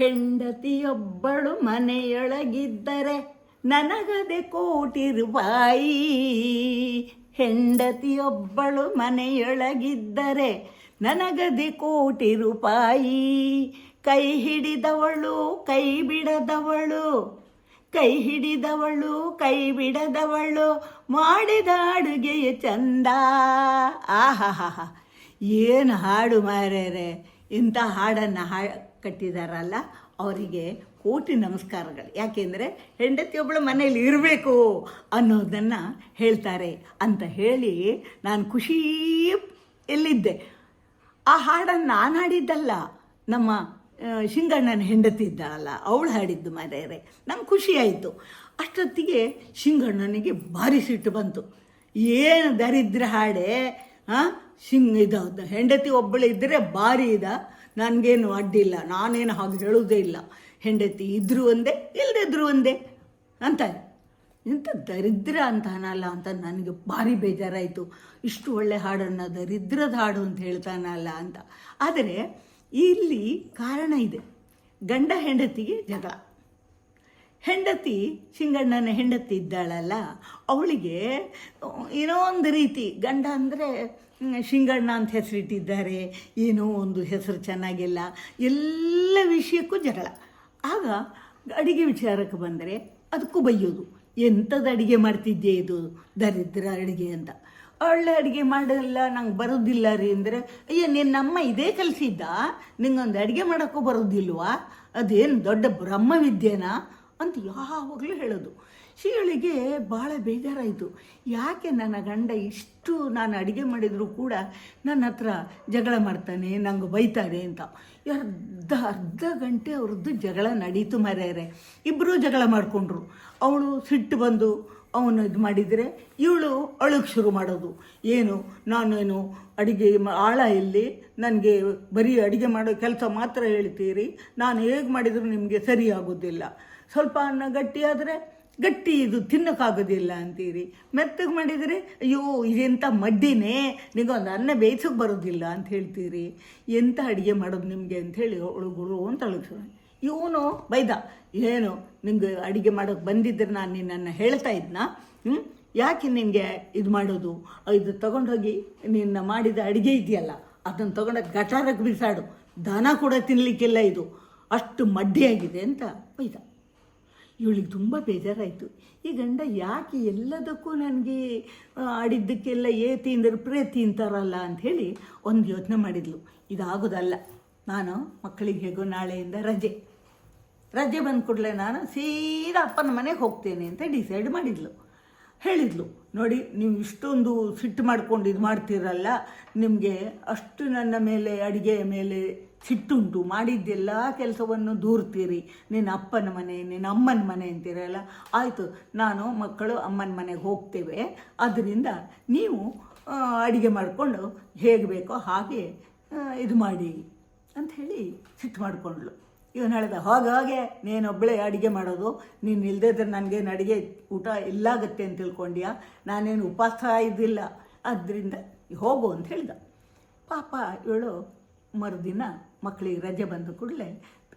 ಹೆಂಡತಿಯೊಬ್ಬಳು ಮನೆಯೊಳಗಿದ್ದರೆ ನನಗದೆ ಕೋಟಿ ರೂಪಾಯಿ ಹೆಂಡತಿಯೊಬ್ಬಳು ಮನೆಯೊಳಗಿದ್ದರೆ ನನಗದೆ ಕೋಟಿ ರೂಪಾಯಿ ಕೈ ಹಿಡಿದವಳು, ಕೈ ಬಿಡದವಳು, ಕೈ ಹಿಡಿದವಳು, ಕೈ ಬಿಡದವಳು, ಮಾಡಿದ ಅಡುಗೆಯ ಚಂದ. ಆಹಾಹಾ ಏನು ಹಾಡು ಮಾರ್ಯಾರೆ ಇಂಥ ಹಾಡನ್ನು ಹಾ ಕಟ್ಟಿದಾರಲ್ಲ, ಅವರಿಗೆ ಕೋಟಿ ನಮಸ್ಕಾರಗಳು. ಯಾಕೆಂದರೆ ಹೆಂಡತಿಯೊಬ್ಬಳು ಮನೆಯಲ್ಲಿ ಇರಬೇಕು ಅನ್ನೋದನ್ನು ಹೇಳ್ತಾರೆ ಅಂತ ಹೇಳಿ ನಾನು ಖುಷಿ ಎಲ್ಲಿದ್ದೆ. ಆ ಹಾಡನ್ನು ನಾನು ಹಾಡಿದ್ದಲ್ಲ, ನಮ್ಮ ಶಿಂಗಣ್ಣನ ಹೆಂಡತಿ ಇದ್ದಾಳಲ್ಲ, ಅವಳು ಹಾಡಿದ್ದು ಮರೆಯರೆ ನಂಗೆ ಖುಷಿ ಆಯಿತು. ಅಷ್ಟೊತ್ತಿಗೆ ಶಿಂಗಣ್ಣನಿಗೆ ಭಾರಿ ಸಿಟ್ಟು ಬಂತು. ಏನು ದರಿದ್ರ ಹಾಡೆ ಹಾಂ ಶಿಂಗ್, ಇದು ಹೆಂಡತಿ ಒಬ್ಬಳು ಇದ್ದರೆ ಭಾರಿ ಇದ. ನನಗೇನು ಅಡ್ಡಿಲ್ಲ, ನಾನೇನು ಹಾಗೆ ಹೇಳುವುದೇ ಇಲ್ಲ. ಹೆಂಡತಿ ಇದ್ರೂ ಒಂದೇ ಇಲ್ಲದಿದ್ರು ಒಂದೇ ಅಂತ. ಇಂಥ ದರಿದ್ರ ಅಂತ ಅನ್ನಲ್ಲ ಅಂತ ನನಗೆ ಭಾರಿ ಬೇಜಾರಾಯಿತು. ಇಷ್ಟು ಒಳ್ಳೆ ಹಾಡನ್ನು ದರಿದ್ರದ ಹಾಡು ಅಂತ ಹೇಳ್ತಾನಲ್ಲ ಅಂತ. ಆದರೆ ಇಲ್ಲಿ ಕಾರಣ ಇದೆ. ಗಂಡ ಹೆಂಡತಿಗೆ ಜಗಳ. ಹೆಂಡತಿ ಶಿಂಗಣ್ಣನ ಹೆಂಡತಿ ಇದ್ದಾಳಲ್ಲ, ಅವಳಿಗೆ, ಏನೋ ಒಂದು ರೀತಿ, ಗಂಡ ಅಂದರೆ ಶಿಂಗಣ್ಣ ಅಂತ ಹೆಸರಿಟ್ಟಿದ್ದಾರೆ, ಏನೋ ಒಂದು ಹೆಸರು ಚೆನ್ನಾಗಿಲ್ಲ, ಎಲ್ಲ ವಿಷಯಕ್ಕೂ ಜಗಳ. ಆಗ ಅಡಿಗೆ ವಿಚಾರಕ್ಕೆ ಬಂದರೆ ಅದಕ್ಕೂ ಬೈಯೋದು. ಎಂಥದ್ದು ಅಡುಗೆ ಮಾಡ್ತಿದ್ದೆ ಇದು, ದರಿದ್ರ ಅಡುಗೆ ಅಂತ. ಒಳ್ಳೆ ಅಡುಗೆ ಮಾಡಲ್ಲ, ನಂಗೆ ಬರೋದಿಲ್ಲ ರೀ ಅಂದರೆ, ಅಯ್ಯೋ ನಿನ್ನ ಅಮ್ಮ ಇದೇ ಕಲಿಸಿದ್ದ? ನಿಂಗೊಂದು ಅಡುಗೆ ಮಾಡೋಕ್ಕೂ ಬರೋದಿಲ್ವಾ? ಅದೇನು ದೊಡ್ಡ ಬ್ರಹ್ಮವಿದ್ಯೆನಾ? ಅಂತ ಯಾವಾಗಲೂ ಹೇಳೋದು. ಶಿವಳಿಗೆ ಭಾಳ ಬೇಜಾರಾಯಿತು. ಯಾಕೆ ನನ್ನ ಗಂಡ ಇಷ್ಟು ನಾನು ಅಡುಗೆ ಮಾಡಿದರೂ ಕೂಡ ನನ್ನ ಹತ್ರ ಜಗಳ ಮಾಡ್ತಾನೆ, ನಂಗೆ ಬೈತಾನೆ ಅಂತ. ಅರ್ಧ ಅರ್ಧ ಗಂಟೆ ಅವ್ರದ್ದು ಜಗಳ ನಡೀತು ಮರ್ಯಾರೆ ಇಬ್ಬರೂ ಜಗಳ ಮಾಡಿಕೊಂಡ್ರು. ಅವಳು ಸಿಟ್ಟು ಬಂದು ಅವನು ಇದು ಮಾಡಿದರೆ ಇವಳು ಅಳಕ್ಕೆ ಶುರು ಮಾಡೋದು. ಏನು, ನಾನೇನು ಅಡುಗೆ ಆಳ ಇಲ್ಲಿ, ನನಗೆ ಬರೀ ಅಡುಗೆ ಮಾಡೋ ಕೆಲಸ ಮಾತ್ರ ಹೇಳ್ತೀರಿ. ನಾನು ಹೇಗೆ ಮಾಡಿದರೂ ನಿಮಗೆ ಸರಿ ಆಗೋದಿಲ್ಲ. ಸ್ವಲ್ಪ ಅನ್ನ ಗಟ್ಟಿಯಾದರೆ ಗಟ್ಟಿ ಇದು ತಿನ್ನೋಕ್ಕಾಗೋದಿಲ್ಲ ಅಂತೀರಿ. ಮೆತ್ತಗೆ ಮಾಡಿದರೆ ಅಯ್ಯೋ ಇದೆಂಥ ಮಡ್ಡಿನೇ? ನಿಗೊಂದು ಅನ್ನ ಬೇಯಿಸೋಕೆ ಬರೋದಿಲ್ಲ ಅಂತ ಹೇಳ್ತೀರಿ. ಎಂಥ ಅಡುಗೆ ಮಾಡೋದು ನಿಮಗೆ ಅಂಥೇಳಿ ಅವಳು ಗುರು ಅಂತ ಅಳಗ್ಸ ಇವನು ಬೈದ, ಏನು ನಿಮಗೆ ಅಡುಗೆ ಮಾಡೋಕೆ ಬಂದಿದ್ದರೆ ನಾನು ನಿನ್ನನ್ನು ಹೇಳ್ತಾ ಇದ್ನಾ? ಹ್ಞೂ ಯಾಕೆ ನಿನಗೆ ಇದು ಮಾಡೋದು? ಇದು ತಗೊಂಡೋಗಿ ನಿನ್ನ ಮಾಡಿದ ಅಡುಗೆ ಇದೆಯಲ್ಲ, ಅದನ್ನು ತಗೊಂಡೋಗಿ ಗಟಾರಕ್ಕೆ ಬಿಸಾಡು. ದನ ಕೂಡ ತಿನ್ನಲಿಕ್ಕಿಲ್ಲ ಇದು. ಅಷ್ಟು ಮಡ್ಡಿಯಾಗಿದೆ ಅಂತ ಬೈದ. ಇವಳಿಗೆ ತುಂಬ ಬೇಜಾರಾಯಿತು. ಈ ಗಂಡ ಯಾಕೆ ಎಲ್ಲದಕ್ಕೂ ನನಗೆ ಆಡಿದ್ದಕ್ಕೆಲ್ಲ ಏ ತಿಂದರು ಪ್ರೇ ತಿಂತಾರಲ್ಲ ಅಂಥೇಳಿ ಒಂದು ಯೋಚನೆ ಮಾಡಿದ್ಲು. ಇದಾಗೋದಲ್ಲ, ನಾನು ಮಕ್ಕಳಿಗೆ ಹೇಗೋ ನಾಳೆಯಿಂದ ರಜೆ. ರಜೆ ಬಂದ ಕೂಡಲೇ ನಾನು ಸೀದಾ ಅಪ್ಪನ ಮನೆಗೆ ಹೋಗ್ತೇನೆ ಅಂತ ಡಿಸೈಡ್ ಮಾಡಿದ್ಲು. ಹೇಳಿದ್ಲು, ನೋಡಿ, ನೀವು ಇಷ್ಟೊಂದು ಸಿಟ್ಟು ಮಾಡ್ಕೊಂಡು ಇದು ಮಾಡ್ತೀರಲ್ಲ, ನಿಮಗೆ ಅಷ್ಟು ನನ್ನ ಮೇಲೆ, ಅಡುಗೆಯ ಮೇಲೆ ಸಿಟ್ಟುಂಟು, ಮಾಡಿದ್ದೆಲ್ಲ ಕೆಲಸವನ್ನು ದೂರ್ತೀರಿ. ನಿನ್ನ ಅಪ್ಪನ ಮನೆ, ನಿನ್ನ ಅಮ್ಮನ ಮನೆ ಅಂತೀರಲ್ಲ? ಆಯಿತು, ನಾನು ಮಕ್ಕಳು ಅಮ್ಮನ ಮನೆಗೆ ಹೋಗ್ತೇವೆ. ಅದರಿಂದ ನೀವು ಅಡುಗೆ ಮಾಡಿಕೊಂಡು ಹೇಗೆ ಬೇಕೋ ಹಾಗೆ ಇದು ಮಾಡಿ ಅಂತ ಹೇಳಿ ಸಿಟ್ಟು ಮಾಡಿಕೊಂಡ್ಳು. ಇವನು ಹೇಳ್ದ, ಹಾಗಾಗೆ ನೀನೊಬ್ಬಳೆ ಅಡುಗೆ ಮಾಡೋದು, ನೀನು ಇಲ್ಲದಿದ್ರೆ ನನಗೇನು ಅಡುಗೆ ಊಟ ಇಲ್ಲಾಗತ್ತೆ ಅಂತ ತಿಳ್ಕೊಂಡ್ಯಾ? ನಾನೇನು ಉಪವಾಸ ಇದ್ದಿಲ್ಲ. ಅದರಿಂದ ಹೋಗು ಅಂತ ಹೇಳ್ದ. ಪಾಪ ಇವಳು ಮರುದಿನ ಮಕ್ಕಳಿಗೆ ರಜೆ ಬಂದ ಕೂಡಲೇ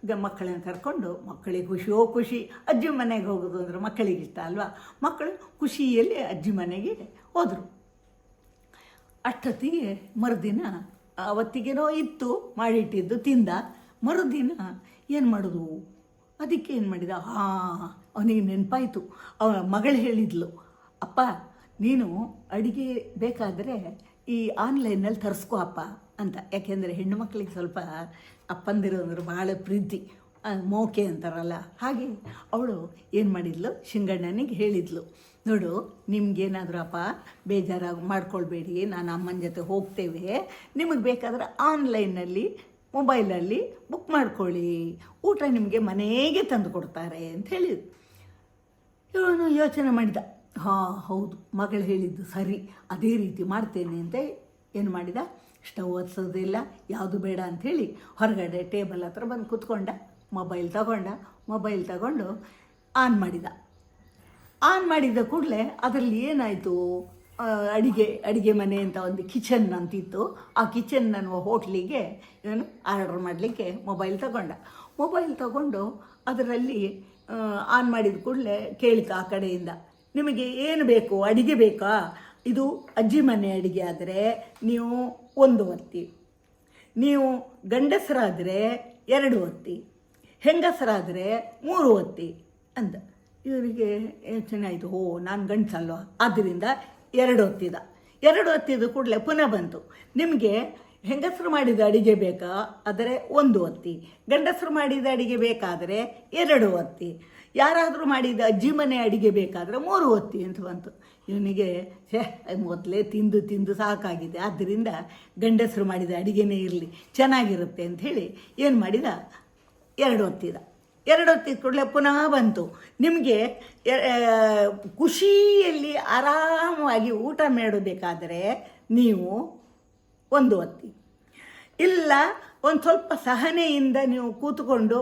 ಗ ಮಕ್ಕಳನ್ನ ಕರ್ಕೊಂಡು ಮಕ್ಕಳಿಗೆ ಖುಷಿಯೋ ಖುಷಿ ಅಜ್ಜಿ ಮನೆಗೆ ಹೋಗೋದು ಅಂದ್ರೆ ಮಕ್ಕಳಿಗೆ ಇಷ್ಟ ಅಲ್ವಾ? ಮಕ್ಕಳು ಖುಷಿಯಲ್ಲಿ ಅಜ್ಜಿ ಮನೆಗೆ ಹೋದರು. ಅಷ್ಟೊತ್ತಿಗೆ ಮರುದಿನ ಅವತ್ತಿಗೇನೋ ಇತ್ತು, ಮಾಡಿಟ್ಟಿದ್ದು, ತಿಂದ. ಮರುದಿನ ಏನು ಮಾಡೋದು? ಅದಕ್ಕೆ ಏನು ಮಾಡಿದ? ಹಾಂ ಅವನಿಗೆ ನೆನಪಾಯಿತು. ಅವನ ಮಗಳು ಹೇಳಿದ್ಲು, ಅಪ್ಪ, ನೀನು ಅಡುಗೆ ಬೇಕಾದರೆ ಈ ಆನ್ಲೈನಲ್ಲಿ ತರಿಸ್ಕೋ ಅಪ್ಪ. ಅಂತ. ಯಾಕೆಂದರೆ ಹೆಣ್ಣು ಮಕ್ಕಳಿಗೆ ಸ್ವಲ್ಪ ಅಪ್ಪಂದಿರು ಭಾಳ ಪ್ರೀತಿ ಮೋಕೆ ಅಂತಾರಲ್ಲ. ಹಾಗೆ ಅವಳು ಏನು ಮಾಡಿದ್ಲು? ಶಿಂಗಣ್ಣನಿಗೆ ಹೇಳಿದ್ಲು, ನೋಡು, ನಿಮ್ಗೇನಾದರೂ ಅಪ್ಪ ಬೇಜಾರಾಗಿ ಮಾಡ್ಕೊಳ್ಬೇಡಿ, ನಾನು ಅಮ್ಮನ ಜೊತೆ ಹೋಗ್ತೇವೆ. ನಿಮಗೆ ಬೇಕಾದರೆ ಆನ್ಲೈನಲ್ಲಿ ಮೊಬೈಲಲ್ಲಿ ಬುಕ್ ಮಾಡ್ಕೊಳ್ಳಿ. ಊಟ ನಿಮಗೆ ಮನೆಗೆ ತಂದು ಕೊಡ್ತಾರೆ ಅಂತ ಹೇಳಿದ್ರು ಇವನು ಯೋಚನೆ ಮಾಡಿದ, ಹಾಂ, ಹೌದು, ಮಗಳು ಹೇಳಿದ್ದು ಸರಿ, ಅದೇ ರೀತಿ ಮಾಡ್ತೇನೆ. ಅಂತ ಏನು ಮಾಡಿದ? ಸ್ಟವ್ ಹೊತ್ಸೋದಿಲ್ಲ ಯಾವುದು ಬೇಡ ಅಂಥೇಳಿ ಹೊರಗಡೆ ಟೇಬಲ್ ಹತ್ರ ಬಂದು ಕೂತ್ಕೊಂಡ, ಮೊಬೈಲ್ ತಗೊಂಡ, ಮೊಬೈಲ್ ತಗೊಂಡು ಆನ್ ಮಾಡಿದ. ಆನ್ ಮಾಡಿದ ಕೂಡಲೇ ಅದರಲ್ಲಿ ಏನಾಯಿತು? ಅಡಿಗೆ ಅಡಿಗೆ ಮನೆ ಅಂತ ಒಂದು ಕಿಚನ್ ಅಂತಿತ್ತು. ಆ ಕಿಚನ್ ಅನ್ನುವ ಹೋಟ್ಲಿಗೆ ನಾನು ಆರ್ಡರ್ ಮಾಡಲಿಕ್ಕೆ ಮೊಬೈಲ್ ತಗೊಂಡ. ಮೊಬೈಲ್ ತಗೊಂಡು ಅದರಲ್ಲಿ ಆನ್ ಮಾಡಿದ ಕೂಡಲೇ ಕೇಳಿತು ಆ ಕಡೆಯಿಂದ, ನಿಮಗೆ ಏನು ಬೇಕು? ಅಡಿಗೆ ಬೇಕಾ? ಇದು ಅಜ್ಜಿ ಮನೆ ಅಡಿಗೆ ಆದರೆ ನೀವು ಒಂದು ಹೊತ್ತಿ ನೀವು ಗಂಡಸರಾದರೆ ಎರಡು ಹೊತ್ತಿ ಹೆಂಗಸರಾದರೆ ಮೂರು ಹೊತ್ತಿ ಅಂದ. ಇವರಿಗೆ ಯೋಚನೆ ಆಯಿತು, ಓ, ನಾನು ಗಂಡಸಲ್ವ? ಆದ್ದರಿಂದ ಎರಡು ಹೊತ್ತಿದ ಎರಡು ಹೊತ್ತಿದ ಕೂಡಲೇ ಪುನಃ ಬಂತು. ನಿಮಗೆ ಹೆಂಗಸರು ಮಾಡಿದ ಅಡಿಗೆ ಬೇಕಾ? ಆದರೆ ಒಂದು ಒತ್ತಿ. ಗಂಡಸರು ಮಾಡಿದ ಅಡಿಗೆ ಬೇಕಾದರೆ ಎರಡು ಒತ್ತಿ. ಯಾರಾದರೂ ಮಾಡಿದ ಅಜ್ಜಿ ಮನೆ ಅಡಿಗೆ ಬೇಕಾದರೆ ಮೂರು ಒತ್ತಿ ಅಂತ ಬಂತು. ಇವನಿಗೆ, ಛೇ, ಮೊದಲೇ ತಿಂದು ತಿಂದು ಸಾಕಾಗಿದೆ. ಆದ್ದರಿಂದ ಗಂಡಸರು ಮಾಡಿದ ಅಡಿಗೆನೇ ಇರಲಿ. ಚೆನ್ನಾಗಿರುತ್ತೆ ಅಂಥೇಳಿ ಏನು ಮಾಡಿದ? ಎರಡು ಹೊತ್ತಿದ ಎರಡು ಹೊತ್ತಿದ ಕೂಡಲೇ ಪುನಃ ಬಂತು. ನಿಮಗೆ ಖುಷಿಯಲ್ಲಿ ಆರಾಮವಾಗಿ ಊಟ ಮಾಡಬೇಕಾದರೆ ನೀವು ಒಂದು ಹೊತ್ತಿ ಇಲ್ಲ, ಒಂದು ಸ್ವಲ್ಪ ಸಹನೆಯಿಂದ ನೀವು ಕೂತ್ಕೊಂಡು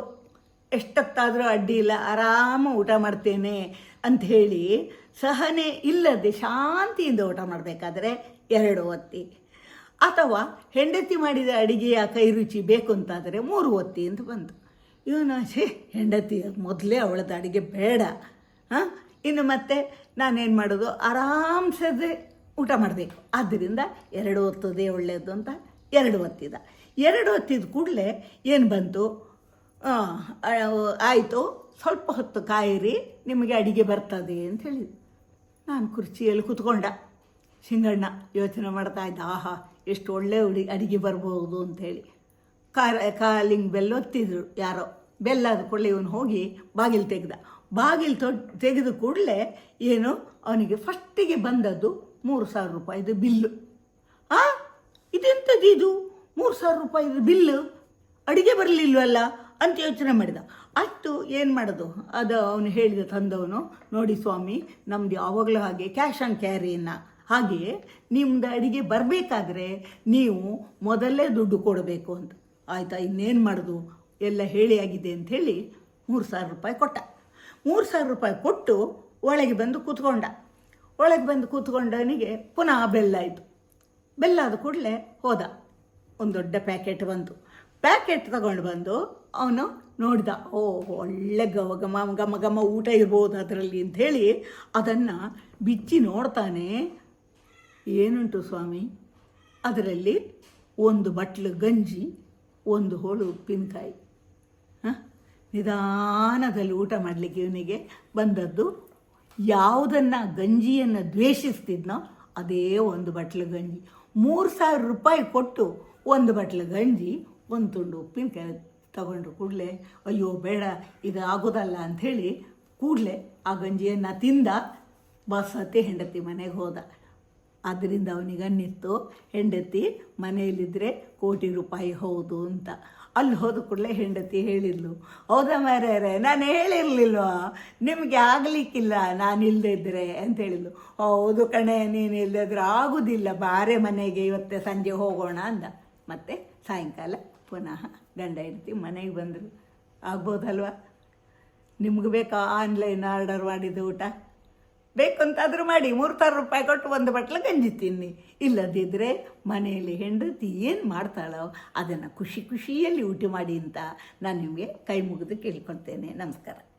ಎಷ್ಟೊತ್ತಾದರೂ ಅಡ್ಡಿ ಇಲ್ಲ, ಆರಾಮ ಊಟ ಮಾಡ್ತೇನೆ ಅಂತ ಹೇಳಿ ಸಹನೆ ಇಲ್ಲದೆ ಶಾಂತಿಯಿಂದ ಊಟ ಮಾಡಬೇಕಾದ್ರೆ ಎರಡು ಒತ್ತಿ ಅಥವಾ ಹೆಂಡತಿ ಮಾಡಿದ ಅಡಿಗೆಯ ಕೈ ರುಚಿ ಬೇಕು ಅಂತಾದರೆ ಮೂರು ಒತ್ತಿ ಅಂತ ಬಂತು. ಇವನು ಛೇ, ಹೆಂಡತಿ ಮೊದಲೇ ಅವಳದ್ದು ಅಡುಗೆ ಬೇಡ. ಹಾಂ? ಇನ್ನು ಮತ್ತೆ ನಾನೇನು ಮಾಡೋದು? ಆರಾಮ್ಸದೆ ಊಟ ಮಾಡಬೇಕು. ಆದ್ದರಿಂದ ಎರಡು ಹೊತ್ತದೇ ಒಳ್ಳೆಯದು ಅಂತ ಎರಡು ಹೊತ್ತಿದ ಎರಡು ಹೊತ್ತಿದ ಕೂಡಲೇ ಏನು ಬಂತು? ಆಯಿತು. ಸ್ವಲ್ಪ ಹೊತ್ತು ಕಾಯಿರಿ, ನಿಮಗೆ ಅಡಿಗೆ ಬರ್ತದೆ ಅಂತ ಹೇಳಿದ್ರು ನಾನು ಕುರ್ಚಿಯಲ್ಲಿ ಕೂತ್ಕೊಂಡ. ಸಿಂಗಣ್ಣ ಯೋಚನೆ ಮಾಡ್ತಾ ಇದ್ದ, ಆಹಾ, ಎಷ್ಟು ಒಳ್ಳೆ ಉಡಿ, ಅಡಿಗೆ ಬರ್ಬೋದು ಅಂಥೇಳಿ ಕಾರ, ಕಾಲಿಂಗ್ ಬೆಲ್ ಒತ್ತಿದ್ರು ಯಾರೋ. ಬೆಲ್ಲ ಆದ ಕೂಡಲೇ ಇವನು ಹೋಗಿ ಬಾಗಿಲು ತೆಗೆದ. ಬಾಗಿಲು ತೊಡ್ ತೆಗೆದ ಕೂಡಲೇ ಏನು, ಅವನಿಗೆ ಫಸ್ಟಿಗೆ ಬಂದದ್ದು ಮೂರು ಸಾವಿರ ರೂಪಾಯಿದು ಬಿಲ್ಲು. ಆ? ಇದೆಂಥದ್ದು ಇದು? ಮೂರು ಸಾವಿರ ರೂಪಾಯಿದು ಬಿಲ್ಲು? ಅಡುಗೆ ಬರಲಿಲ್ವಲ್ಲ? ಅಂತ ಯೋಚನೆ ಮಾಡಿದ. ಆಯಿತು, ಏನು ಮಾಡೋದು? ಅದು ಅವನು ಹೇಳಿದ ತಂದವನು, ನೋಡಿ ಸ್ವಾಮಿ, ನಮ್ದು ಯಾವಾಗಲೂ ಹಾಗೆ ಕ್ಯಾಶ್ ಆನ್ ಕ್ಯಾರಿಯನ್ನು ಹಾಗೆಯೇ ನಿಮ್ಮದು ಅಡುಗೆ ಬರಬೇಕಾದ್ರೆ ನೀವು ಮೊದಲೇ ದುಡ್ಡು ಕೊಡಬೇಕು ಅಂತ. ಆಯಿತಾ, ಇನ್ನೇನು ಮಾಡೋದು? ಎಲ್ಲ ಹೇಳಿ ಆಗಿದೆ ಅಂಥೇಳಿ ಮೂರು ಸಾವಿರ ರೂಪಾಯಿ ಕೊಟ್ಟ. ಮೂರು ಸಾವಿರ ರೂಪಾಯಿ ಕೊಟ್ಟು ಒಳಗೆ ಬಂದು ಕೂತ್ಕೊಂಡ. ಒಳಗೆ ಬಂದು ಕೂತ್ಕೊಂಡವನಿಗೆ ಪುನಃ ಬೆಲ್ಲಾಯಿತು ಬೆಲ್ಲಾದ ಕೂಡಲೇ ಹೋದ. ಒಂದು ದೊಡ್ಡ ಪ್ಯಾಕೆಟ್ ಬಂತು. ಪ್ಯಾಕೆಟ್ ತಗೊಂಡು ಬಂದು ಅವನು ನೋಡಿದ ಓ ಒಳ್ಳೆ ಗವ ಘಮ ಘಮ ಘಮ ಊಟ ಇರ್ಬೋದು ಅದರಲ್ಲಿ ಅಂಥೇಳಿ ಅದನ್ನು ಬಿಚ್ಚಿ ನೋಡ್ತಾನೆ. ಏನುಂಟು ಸ್ವಾಮಿ? ಅದರಲ್ಲಿ ಒಂದು ಬಟ್ಲು ಗಂಜಿ, ಒಂದು ಹೋಳು ಉಪ್ಪಿನಕಾಯಿ. ಹಾಂ? ನಿಧಾನದಲ್ಲಿ ಊಟ ಮಾಡಲಿಕ್ಕೆ ಇವನಿಗೆ ಬಂದದ್ದು ಯಾವುದನ್ನು ಗಂಜಿಯನ್ನು ದ್ವೇಷಿಸ್ತಿದ್ನೋ ಅದೇ ಒಂದು ಬಟ್ಲು ಗಂಜಿ. ಮೂರು ಸಾವಿರ ರೂಪಾಯಿ ಕೊಟ್ಟು ಒಂದು ಬಟ್ಲು ಗಂಜಿ, ಒಂದು ತುಂಡು ಉಪ್ಪಿನಕಾಯಿ ತಗೊಂಡು ಕೂಡಲೇ, ಅಯ್ಯೋ ಬೇಡ ಇದು ಆಗೋದಲ್ಲ ಅಂಥೇಳಿ ಕೂಡಲೇ ಆ ಗಂಜಿಯನ್ನು ತಿಂದ ಬಸತಿ ಹೆಂಡತಿ ಮನೆಗೆ ಹೋದ. ಆದ್ದರಿಂದ ಅವನಿಗೆ ಅನ್ನಿತ್ತು ಹೆಂಡತಿ ಮನೆಯಲ್ಲಿದ್ದರೆ ಕೋಟಿ ರೂಪಾಯಿ ಹೌದು ಅಂತ. ಅಲ್ಲಿ ಹೋದ ಕೂಡಲೇ ಹೆಂಡತಿ ಹೇಳಿದ್ಲು, ಹೌದಾ ಮಾರ್ಯಾರೆ ನಾನು ಹೇಳಿರಲಿಲ್ವ? ನಿಮಗೆ ಆಗಲಿಕ್ಕಿಲ್ಲ, ನಾನು ಇಲ್ಲದೆ ಇದ್ದರೆ ಅಂತ ಹೇಳಿದ್ಲು. ಹೌದು ಕಣೆ, ನೀನು ಇಲ್ಲದಿದ್ರೆ ಆಗೋದಿಲ್ಲ, ಬಾರೆ ಮನೆಗೆ ಇವತ್ತೆ ಸಂಜೆ ಹೋಗೋಣ ಅಂದ. ಮತ್ತೆ ಸಾಯಂಕಾಲ ಪುನಃ ಗಂಡ ಹೆಂಡತಿ ಮನೆಗೆ ಬಂದರು. ಆಗ್ಬೋದಲ್ವ? ನಿಮ್ಗೆ ಬೇಕಾ ಆನ್ಲೈನ್ ಆರ್ಡರ್ ಮಾಡಿದ್ದು ಊಟ? ಬೇಕು ಅಂತಾದರೂ ಮಾಡಿ ಮೂರು ಸಾವಿರ ರೂಪಾಯಿ ಕೊಟ್ಟು ಒಂದು ಬಟ್ಲ ಗಂಜಿ ತಿನ್ನಿ. ಇಲ್ಲದಿದ್ದರೆ ಮನೆಯಲ್ಲಿ ಹೆಂಡತಿ ಏನು ಮಾಡ್ತಾಳೋ ಅದನ್ನು ಖುಷಿ ಖುಷಿಯಲ್ಲಿ ಊಟ ಮಾಡಿ ಅಂತ ನಾನು ನಿಮಗೆ ಕೈ ಮುಗಿದು ಕೇಳ್ಕೊಳ್ತೇನೆ. ನಮಸ್ಕಾರ.